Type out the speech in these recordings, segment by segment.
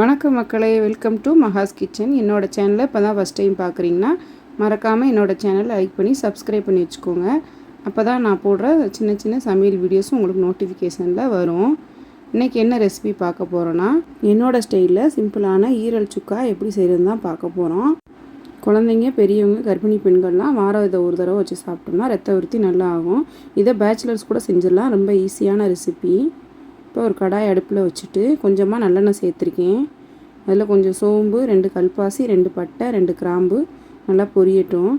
வணக்கம் மக்களே welcome to Maha's kitchen என்னோட சேனலை இப்போ தான் ஃபஸ்ட் டைம் பார்க்குறீங்கன்னா மறக்காமல் என்னோட சேனலை லைக் பண்ணி சப்ஸ்கிரைப் பண்ணி வச்சுக்கோங்க. அப்போ தான் நான் போடுற சின்ன சின்ன சமையல் வீடியோஸும் உங்களுக்கு நோட்டிஃபிகேஷனில் வரும். இன்றைக்கி என்ன ரெசிபி பார்க்க போகிறோன்னா என்னோடய ஸ்டைலில் சிம்பிளான ஈரல் சுக்கா எப்படி செய்கிறது தான் பார்க்க போகிறோம் குழந்தைங்க பெரியவங்க கர்ப்பிணி பெண்கள்லாம் வாரம் இதை ஒரு தடவை வச்சு சாப்பிட்டோம்னா ரத்த உறுத்தி நல்லா ஆகும். இதை பேச்சுலர்ஸ் கூட செஞ்சிடலாம். ரொம்ப ஈஸியான ரெசிபி இப்போ ஒரு கடாய் அடுப்பில் வச்சுட்டு கொஞ்சமாக நல்லெண்ணெய் சேர்த்துருக்கேன். அதில் கொஞ்சம் சோம்பு ரெண்டு கல்பாசி ரெண்டு பட்டை ரெண்டு கிராம்பு நல்லா பொரியட்டும்.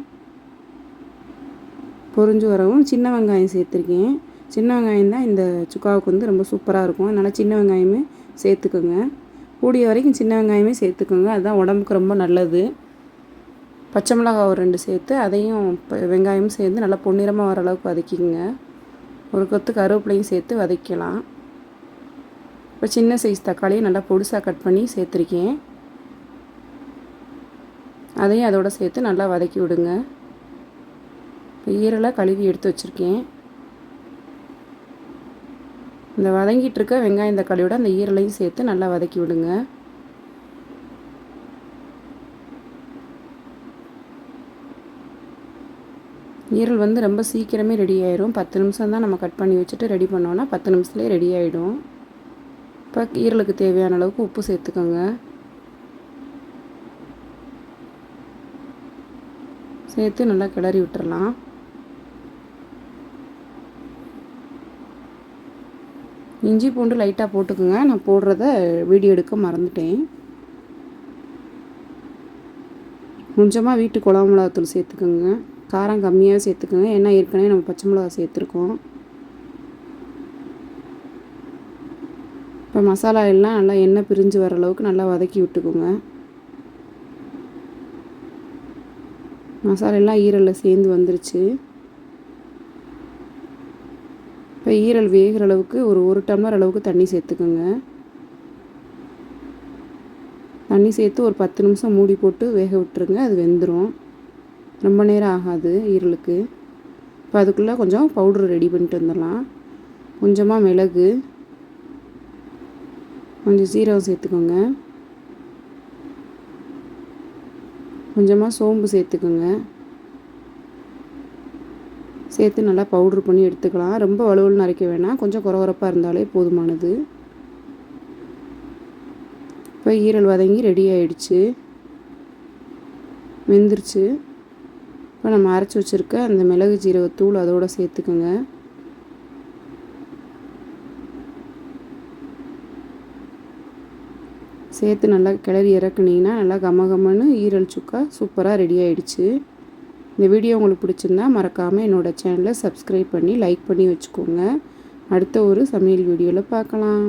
பொரிஞ்சு வரவும் சின்ன வெங்காயம் சேர்த்துருக்கேன். சின்ன வெங்காயம் தான் இந்த சுக்காவுக்கு வந்து ரொம்ப சூப்பராக இருக்கும். அதனால் சின்ன வெங்காயமே சேர்த்துக்கோங்க. கூடிய வரைக்கும் சின்ன வெங்காயமே சேர்த்துக்கோங்க. அதுதான் உடம்புக்கு ரொம்ப நல்லது. பச்சை மிளகாய் ஒரு ரெண்டு சேர்த்து அதையும் வெங்காயமும் சேர்ந்து நல்லா பொன்னிறமாக வர அளவுக்கு வதக்கிக்கோங்க. ஒரு கொத்து கருவேப்பிலையும் சேர்த்து வதக்கலாம். இப்போ சின்ன சைஸ் தக்காளியை நல்லா பொடிசாக கட் பண்ணி சேர்த்துருக்கேன். அதையும் அதோடு சேர்த்து நல்லா வதக்கி விடுங்க. இப்போ ஈரலை கழுவி எடுத்து வச்சுருக்கேன். இந்த வதங்கிட்டு இருக்க வெங்காயம் தக்காளியோட அந்த ஈரலையும் சேர்த்து நல்லா வதக்கி விடுங்க. ஈரல் வந்து ரொம்ப சீக்கிரமே ரெடி ஆயிரும். பத்து நிமிஷம் தான் நம்ம கட் பண்ணி வச்சுட்டு ரெடி பண்ணோன்னா பத்து நிமிஷத்துலேயே ரெடி ஆகிடும் இப்போ ஈரலுக்கு தேவையான அளவுக்கு உப்பு சேர்த்துக்கோங்க. சேர்த்து நல்லா கிளறி விட்டுறலாம். இஞ்சி பூண்டு லைட்டாக போட்டுக்கோங்க. நான் போடுறத வீடியோ எடுக்க மறந்துட்டேன். கொஞ்சமாக வீட்டு குழம்பு மிளகாத்தூள் சேர்த்துக்கோங்க. காரம் கம்மியாக சேர்த்துக்கோங்க. ஏன்னா ஏற்கனவே நம்ம பச்சை மிளகா சேர்த்துருக்கோம். இப்போ மசாலா எல்லாம் நல்லா எண்ணெய் பிரிஞ்சு வர அளவுக்கு நல்லா வதக்கி விட்டுக்கோங்க. மசாலா எல்லாம் ஈரலில் சேர்ந்து வந்துருச்சு. இப்போ ஈரல் வேகிற அளவுக்கு ஒரு ஒரு டம்ளர் அளவுக்கு தண்ணி சேர்த்துக்கோங்க. தண்ணி சேர்த்து ஒரு பத்து நிமிஷம் மூடி போட்டு வேக விட்டுருங்க அது வெந்துடும் ரொம்ப நேரம் ஆகாது ஈரலுக்கு. இப்போ அதுக்குள்ளே கொஞ்சம் பவுட்ரு ரெடி பண்ணிட்டு வந்துடலாம். கொஞ்சமாக மிளகு கொஞ்சம் சீரகம் சேர்த்துக்கோங்க. கொஞ்சமாக சோம்பு சேர்த்துக்கோங்க. சேர்த்து நல்லா பவுட்ரு பண்ணி எடுத்துக்கலாம். ரொம்ப வலுவல் அரைக்க வேணாம். கொஞ்சம் குறகுறப்பாக இருந்தாலே போதுமானது. இப்போ ஈரல் வதங்கி ரெடி ஆயிடுச்சு. வெந்துருச்சு. இப்போ நம்ம அரைச்சி வச்சுருக்க அந்த மிளகு ஜீரகத்தூள் அதோடு சேர்த்துக்கோங்க. சேர்த்து நல்லா கிளறி இறக்குனீங்கன்னா நல்லா கமகமன்னு ஈரல் சுக்கா சூப்பராக ரெடி ஆகிடுச்சு இந்த வீடியோ உங்களுக்கு பிடிச்சிருந்தா மறக்காமல் என்னோடய சேனலை சப்ஸ்கிரைப் பண்ணி லைக் பண்ணி வச்சுக்கோங்க. அடுத்த ஒரு சமையல் வீடியோவில் பார்க்கலாம்.